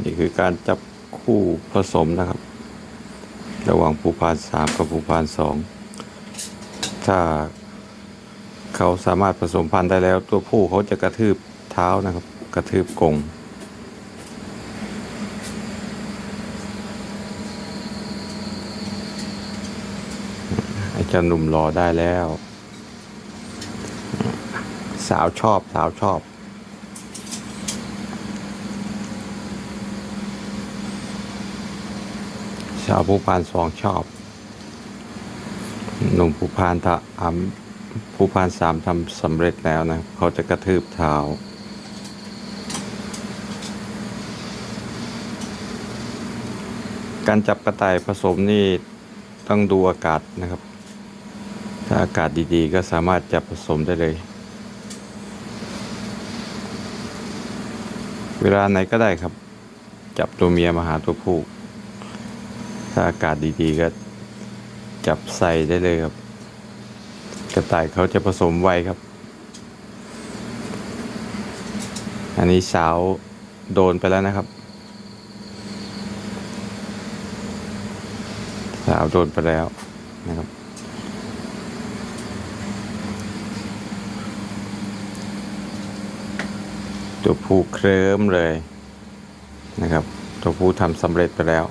นี่คือการจับคู่ผสมนะครับ ระหว่างภูพานสามกับภูพานสองถ้าเขาสามารถผสมพันธุ์ได้แล้ว ตัวผู้เขาจะกระทืบเท้านะครับ กระทืบกงไอ้เจ้าหนุ่มรอได้แล้ว สาวชอบสาวชอบ ชาวผู้พานสองชอบ หนุ่มผู้พานทำผู้พานสามทำสำเร็จแล้วนะ เขาจะกระทืบเท้าการจับกระต่ายผสมนี่ต้องดูอากาศนะครับ ถ้าอากาศดีๆ ก็สามารถจับผสมได้เลย เวลาไหนก็ได้ครับ จับตัวเมียมาหาตัวผู้ ถ้าอากาศดีๆก็จับใส่ได้เลยครับ กระต่ายเขาจะผสมไวครับ อันนี้สาวโดนไปแล้วนะครับสาวโดนไปแล้วนะครับ ตัวผู้เคลิ้มเลยนะครับ ตัวผู้ทำสำเร็จไปแล้ว